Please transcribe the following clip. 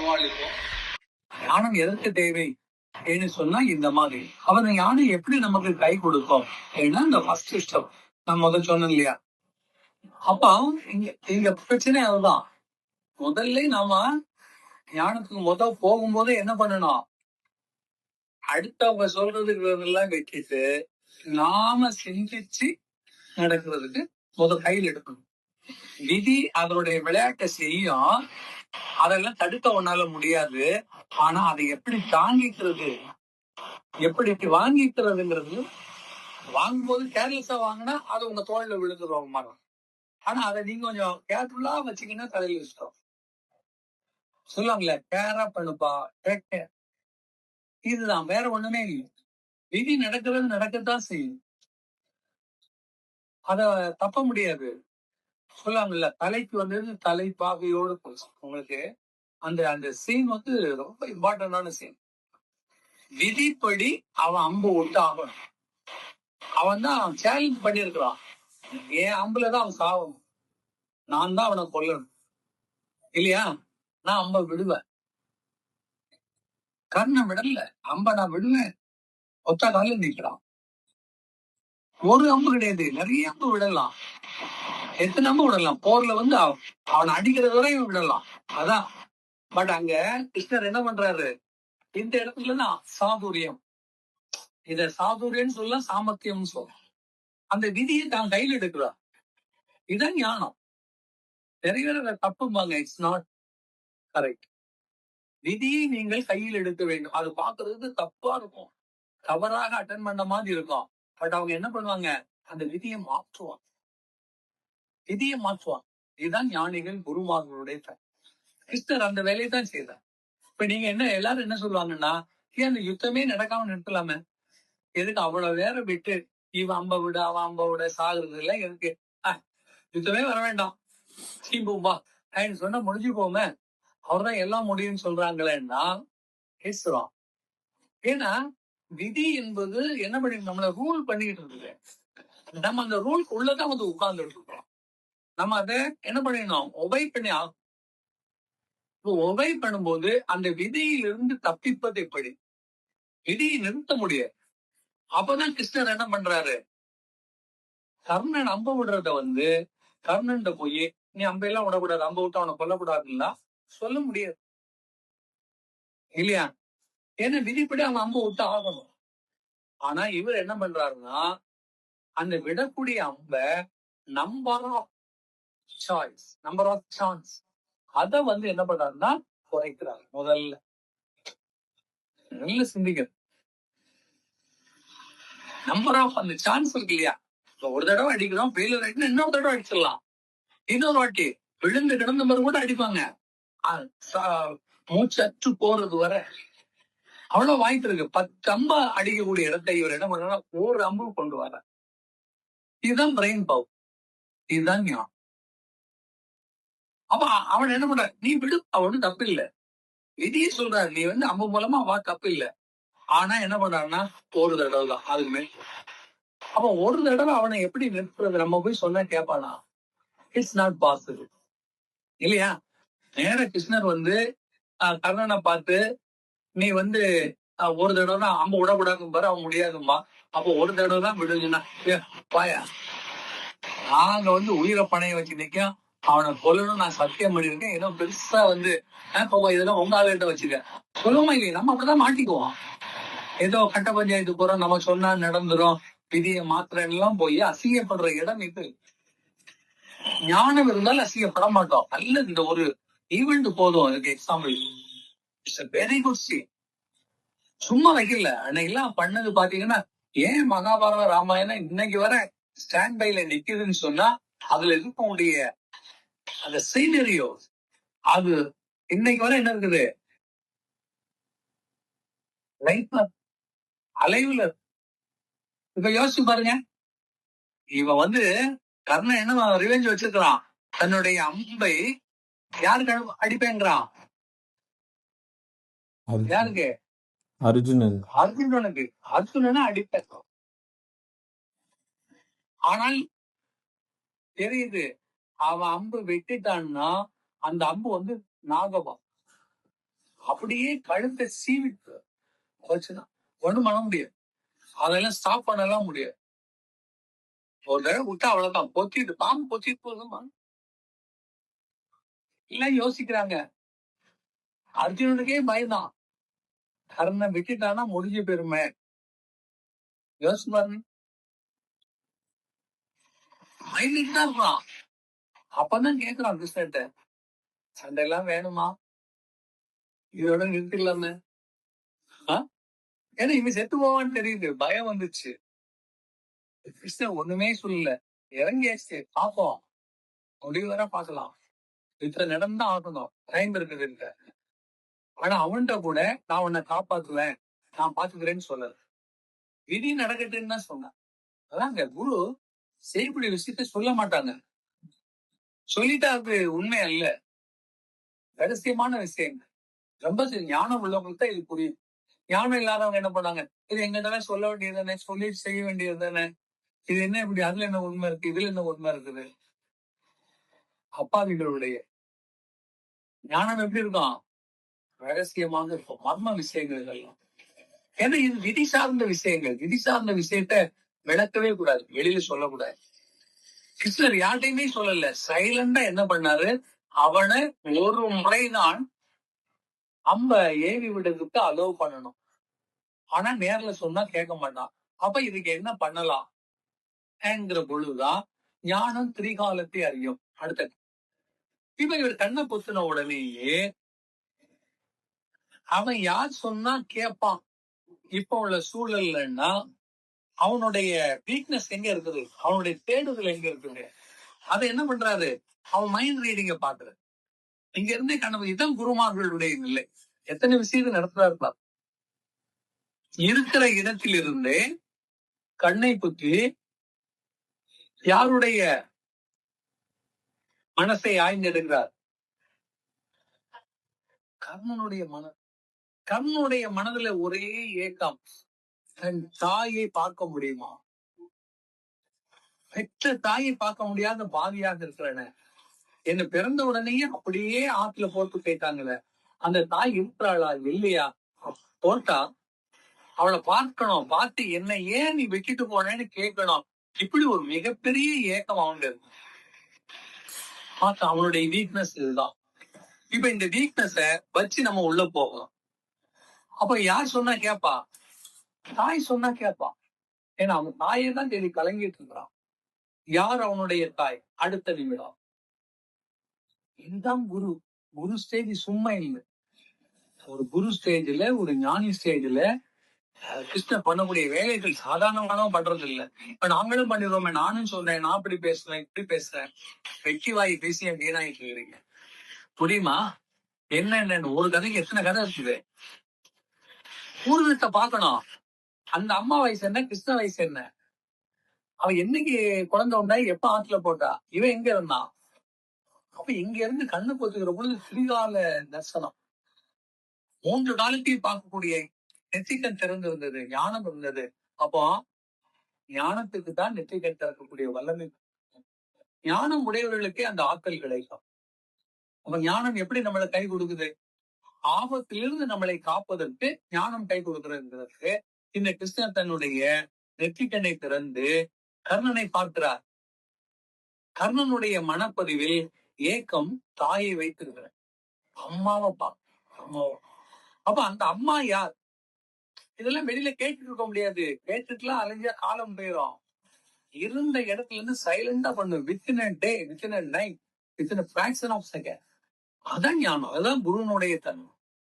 சமாளிப்போம் ஞானம் எதற்கு தேவை ஏன்னு சொன்னா இந்த மாதிரி. அவர் ஞானம் எப்படி நமக்கு கை கொடுக்கும் ஏன்னா இந்த ஃபர்ஸ்ட் ஸ்டெப் நான் முதல் சொன்னேன் இல்லையா? அப்ப இங்க இங்க பிரச்சனை அதுதான். முதல்ல நாம ஞானத்துக்கு முத போகும்போது என்ன பண்ணணும்? அடுத்தவங்க சொல்றதுக்கு எல்லாம் வச்சுட்டு நாம சிந்திச்சு நடக்கிறதுக்கு முத கையில் எடுக்கணும். விதி அதனுடைய விளையாட்டை செய்யும். அதெல்லாம் தடுக்க உன்னால முடியாது. ஆனா அதை எப்படி தாங்கிக்கிறது? எப்படி வாங்கிக்கிறதுங்கிறது வாங்கும்போது கேர்லெஸ்ஸா வாங்கினா அது உங்க தோல்ல விழுந்துருவாங்க மரம் ஆனா அதை நீங்க கொஞ்சம் கேர்ஃபுல்லா வச்சீங்கன்னா தலையில வச்சிட்டோம் சொல்லுவாங்களே கேரா பண்ணுப்பா டேக் கேர் இதுதான் வேற ஒண்ணுமே இல்லை. விதி நடக்கிறது நடக்கத்தான் செய்யும். அத தப்ப முடியாது. சொல்லுவாங்கல்ல தலைக்கு வந்தது தலை பாகையோடு உங்களுக்கு அந்த அந்த சீன் வந்து ரொம்ப இம்பார்ட்டன்டான சீன் விதிப்படி அவன் அம்பு விட்டு ஆகணும் அவன் தான் சேலஞ்ச் பண்ணிருக்கிறான் என் அம்புலதான் அவன் சாகணும். நான் தான் அவனை கொல்லணும். இல்லையா? நான் அம்ப விடுவேன். கண்ணை விடல. அம்ப நான் விடுவேன். ஒத்த கால நிற்கிறான். ஒரு அம்பு கிடையாது. நிறைய அம்பு விடலாம். எத்தனை விடலாம். போர்ல வந்து அவன் அவனை அடிக்கிறது வரையும் விடலாம். அதான். பட் அங்க கிருஷ்ணர் என்ன பண்றாரு? இந்த இடத்துலதான் சாதுரியம். இத சாதுரியம்னு சொல்ல சாமர்த்தியம்னு சொல்ல. அந்த விதியை தான் கையில் எடுக்கிறார். இதான் ஞானம். நிறைய பேர் அதை தப்பும்பாங்க. இட்ஸ் நாட் கரெக்ட் விதியை நீங்கள் கையில் எடுக்க வேண்டும். அது பாக்குறதுக்கு தப்பா இருக்கும். தவறாக அட்டன் பண்ண மாதிரி இருக்கும். பட் அவங்க என்ன பண்ணுவாங்க? அந்த விதியை மாற்றுவாங்க. விதியை மாற்றுவாங்க. இதுதான் ஞானிகள் குருமார்களுடைய கிருஷ்ணர் அந்த வேலையை தான் செய்தார். இப்ப நீங்க என்ன எல்லாரும் என்ன சொல்லுவாங்கன்னா ஏன் அந்த யுத்தமே நடக்காம நிறுத்தலாமே எதுக்கு அவ்வளவு வேற விட்டு இவன் அம்ப விட அவன் அம்ப விட சாகுறது எல்லாம் எதுக்கு? யுத்தமே வர வேண்டாம். சீம்பும்பா அப்படின்னு சொன்னா முடிஞ்சு போமே அவர்தான் எல்லாம் முடியும்னு சொல்றாங்களேன்னா பேசுறோம். ஏன்னா விதி என்பது என்ன பண்ணி நம்மள ரூல் பண்ணிக்கிட்டு இருக்குது நம்ம அந்த ரூல்க்கு உள்ளதான் வந்து உட்கார்ந்து இருக்கிறோம். நம்ம அதை என்ன பண்ணிடணும்? ஒபை பண்ணி ஆகும் இப்போ ஒபை பண்ணும்போது அந்த விதியிலிருந்து தப்பிப்பது எப்படி? விதியை நிறுத்த முடியாது. அப்பதான் கிருஷ்ணர் என்ன பண்றாரு? கர்ணன் அம்ப விடுறத வந்து கர்ணன் போய் நீ அம்பையெல்லாம் விடக்கூடாது. அம்ப விட்டு அவனை கொல்லக்கூடாதுன்னா? சொல்ல முடியாது. இல்லையா? ஏன்னா விதிப்படி அவன் அம்ப விட்டு ஆகணும். ஆனா இவர் என்ன பண்றாருன்னா அந்த விடக்கூடிய அம்ப நம்பறோம் சாய்ஸ் நம்பர் ஆஃப் சான்ஸ் அத வந்து என்ன பண்றாருன்னா குறைக்கிறார். முதல்ல நல்ல சிந்திக்கிறது நம்பர் ஆஃப் அந்த சான்ஸ் இருக்கு இல்லையா? ஒரு தடவை அடிக்கிறோம் ஃபெயிலியர் ஆயிட்டு இன்னொரு தடவை அடிச்சிடலாம். இன்னொரு வாட்டி விழுந்து கிடந்த மாதிரி கூட அடிப்பாங்க. மூச்சற்று போறது வர அவ்வளவு வாய்ப்பு இருக்கு. பத்து அம்பா அடிக்கக்கூடிய இடத்தை இவர் என்ன பண்ணா ஒரு அம்பு கொண்டு வர இதுதான் பிரெயின் பவர் இதுதான் ஞானம். அப்ப அவன் என்ன பண்ற நீ விடு அவனு தப்பு இல்ல. விதியே சொல்றாரு. நீ வந்து அம்பு மூலமா வா தப்பு இல்ல. ஆனா என்ன பண்றாருன்னா ஒரு தடவை தான். அதுக்கு மேல் அப்ப ஒரு தடவை அவனை எப்படி நிறுத்துறது? நம்ம போய் சொன்னா கேட்பானா இட்ஸ் நாட் பாசிபிள் இல்லையா? நேர கிருஷ்ணர் வந்து கர்ணனை பார்த்து நீ வந்து ஒரு தடவை தான் அம்ப விடக்கூடாதுன்னு பாரு அவன் முடியாதும்பா. அப்போ ஒரு தடவை தான் விடுங்கன்னா பாயா நாங்க வந்து உயிரை பணைய வச்சு நிற்கும் அவனை கொல்லணும் நான் சத்தியம் பண்ணிருக்கேன் ஏதோ பெருசா வந்து ஆஹ், இதெல்லாம் உங்க ஆளுகிட்ட வச்சிருக்கேன் சொல்லுமா இல்லையே? நம்ம அப்படிதான் மாட்டிக்குவோம். ஏதோ கட்ட பஞ்சாயத்து போறோம் நம்ம சொன்னா நடந்துரும் விதியை மாத்திரம் எல்லாம் போய் அசிங்கப்படுற இடம் இது. ஞானம் இருந்தாலும் அசிங்கப்பட மாட்டோம். அல்ல இந்த ஒரு ஈவெண்ட் போதும். இதுக்கு எக்ஸாம்பிள் இட்ஸ் வெரி குட் சி சும்மா வைக்கல. அன்னைக்கெல்லாம் பண்ணது பாத்தீங்கன்னா ஏன் மகாபாரத ராமாயணம் இன்னைக்கு வர ஸ்டாண்ட் பைல நிக்குதுன்னு சொன்னா அதுல இருக்கக்கூடிய அந்த சீனரியோ அது இன்னைக்கு வர என்ன இருக்குது? லைஃப்ல அலைவுல. இப்ப யோசிச்சு பாருங்க. இவன் வந்து கர்ணன் என்ன ரிவெஞ்ச் வச்சிருக்கிறான். தன்னுடைய அம்பை யாருக்கு அடிப்பேங்கிறான் அர்ஜுன். யாருக்கு? அர்ஜுனன் அர்ஜுனனுக்கு. அர்ஜுனனை அடிப்பேன். ஆனால் தெரியுது. அவன் அம்பு வெட்டிட்டான்னா அந்த அம்பு வந்து நாகபம் அப்படியே கழுத்தை சீவிட்டு வச்சுதான் ஒண்ணும் பண்ண முடியாது. அதெல்லாம் ஸ்டாப் பண்ணலாம் முடியாது. ஒரு தடவை விட்டா அவ்வளவுதான். பொத்திட்டு பாம்பு பொத்திட்டு போதுமா? இல்ல யோசிக்கிறாங்க. அர்ஜுனனுக்கே பயந்தான் கர்ணனை விட்டுட்டானா முடிஞ்ச பெருமை யோசிச்சு பாருங்க. பயந்துட்டு தான் இருக்கான் அப்பதான் கேக்குறான் கிருஷ்ணன்ட்ட. சண்டை எல்லாம் வேணுமா? இதோட நிறுத்திடலாம. ஏன்னா இவன் செத்து போவான்னு தெரியுது. பயம் வந்துச்சு. கிருஷ்ணன் ஒண்ணுமே சொல்லல. இறங்கியாச்சு. பாப்போம். முடிவு வர பாக்கலாம் இத்தனை நடந்தா ஆகணும். டைம் இருக்குது இல்ல ஆனா அவன்கிட்ட கூட நான் உன்னை காப்பாத்துவேன். நான் பாத்துக்கிறேன்னு சொல்லல. விதி நடக்கட்டுன்னு தான் சொன்னேன். அதாங்க குரு செய்யக்கூடிய விஷயத்த சொல்ல மாட்டாங்க. சொல்லிட்டா அது உண்மை அல்ல. ரகசியமான விஷயங்கள். ரொம்ப ஞானம் உள்ளவங்களுக்கு தான் இது புரியும். ஞானம் இல்லாதவங்க என்ன பண்ணாங்க? இது எங்கிட்ட சொல்ல வேண்டியது தானே சொல்லி செய்ய வேண்டியது தானே இது என்ன இப்படி? அதுல என்ன உண்மை இருக்கு? இதுல என்ன உண்மை இருக்குது? அப்பாவிகளுடைய ஞானம் எப்படி இருக்கும்? ரகசியமாக இருக்கும். மர்ம விஷயங்கள் எல்லாம் ஏன்னா இது விதி சார்ந்த விஷயங்கள். விதி சார்ந்த விஷயத்த விளக்கவே கூடாது. வெளியில சொல்லக்கூடாது. கிருஷ்ணர் யார்ட்டையுமே சொல்லல. சைலண்டா என்ன பண்ணாரு? அவனை ஒரு முறைதான் அம்ப ஏவி விடுறதுக்கு அலோவ் பண்ணணும். ஆனா நேர்ல சொன்னா கேட்க மாட்டான் அப்ப இதுக்கு என்ன பண்ணலாம்? என்கிற பொழுதுதான் ஞானம் திரிகாலத்தை அறியும். அடுத்த இப்ப இவர் கண்ணை பொத்துன உடனேயே அவன் யார் சொன்னா கேட்பான். இப்ப உள்ள சூழல்லன்னா அவனுடைய வீக்னஸ் எங்க இருக்குது? அவனுடைய தேடுதல் எங்க இருக்குது? அதை என்ன பண்றாரு? அவன் மைண்ட் ரீடிங்க பாக்குறது இங்க இருந்தே கண்ணு இதான் குருமார்களுடைய நிலை. எத்தனை விஷயத்தை நடத்துறாரு இருக்கிற இடத்திலிருந்து கண்ணை புத்தி யாருடைய மனசை ஆய்ந்தெடுக்கிறார்? கர்ணனுடைய மன கர்ணனுடைய மனதுல ஒரே ஏக்கம். தன் தாயை பார்க்க முடியுமா? பெற்ற தாயை பார்க்க முடியாத பாவியாக இருக்கிறன. என்ன பிறந்த உடனேயே அப்படியே ஆத்துல போட்டு போயிட்டாங்களே அந்த தாய் இருக்கிறாளா? இல்லையா? போட்டா அவளை பார்க்கணும். பார்த்து என்ன ஏன் நீ விட்டுட்டு போனேன்னு கேட்கணும். இப்படி ஒரு மிகப்பெரிய ஏக்கம் அவங்க பார்த்தா அவனுடைய வீக்னஸ் இதுதான். இப்ப இந்த வீக்னஸ வச்சு நம்ம உள்ள போகலாம் அப்ப யார் சொன்னா கேப்பா? தாய் சொன்னா கேட்பான் ஏன்னா அவன் தாயை தான் தேடி கலங்கிட்டு இருக்கிறான். யார் அவனுடைய தாய்? அடுத்த நிமிடம். இதுதான் குரு. குரு ஸ்டேஜ் சும்மா இல்லை. ஒரு குரு ஸ்டேஜ்ல ஒரு ஞானி ஸ்டேஜ்ல கிருஷ்ண பண்ணக்கூடிய வேலைகள் சாதாரணமாக பண்றது இல்ல. இப்ப நாங்களும் பண்ணிடுவோமே நானும் சொல்றேன். நான் இப்படி பேசுறேன் இப்படி பேசுறேன். வெட்டி வாய் பேசி என் வீணாயிட்டு இருக்கிறீங்க புரியுமா? என்ன என்னன்னு ஒரு கதைக்கு எத்தனை கதை இருக்குது? பூர்வீகத்தை பார்க்கணும். அந்த அம்மா வயசு என்ன கிருஷ்ண வயசு என்ன? அவ என்னைக்கு குழந்தை உண்டா எப்ப ஆத்துல போட்டா? இவன் எங்க இருந்தான் அப்ப இங்க இருந்து கண்ணு பொத்துக்கிற பொழுது ஸ்ரீகால தர்சனம். மூன்று காலத்தையும் பார்க்கக்கூடிய நெத்திக்கண் திறந்து இருந்தது ஞானம் இருந்தது. அப்போ ஞானத்துக்கு தான் நெற்றிக்கண் திறக்கக்கூடிய வல்லமை. ஞானம் உடையவர்களுக்கே அந்த ஆற்றல் கிடைக்கும். அப்ப ஞானம் எப்படி நம்மளை கை கொடுக்குது? ஆபத்திலிருந்து நம்மளை காப்பதற்கு ஞானம் கை கொடுக்கிறதுக்கு இந்த கிருஷ்ணர் தன்னுடைய நெற்றிக்கண்ணை திறந்து கர்ணனை பார்க்கிறார். கர்ணனுடைய மனப்பதிவில் ஏக்கம் தாயை வைத்திருக்கிறார் அம்மாவை அம்மாவை. அப்ப அந்த அம்மா யார்? இதெல்லாம் வெளியில கேட்டுட்டு இருக்க முடியாது. கேட்டுட்டுலாம் அலைஞ்சா காலம் போயிடும் இருந்த இடத்துல இருந்து சைலண்டா பண்ணு within day within night within a fraction of second அதான் ஞானம். அதான் குருனுடைய தன்மை.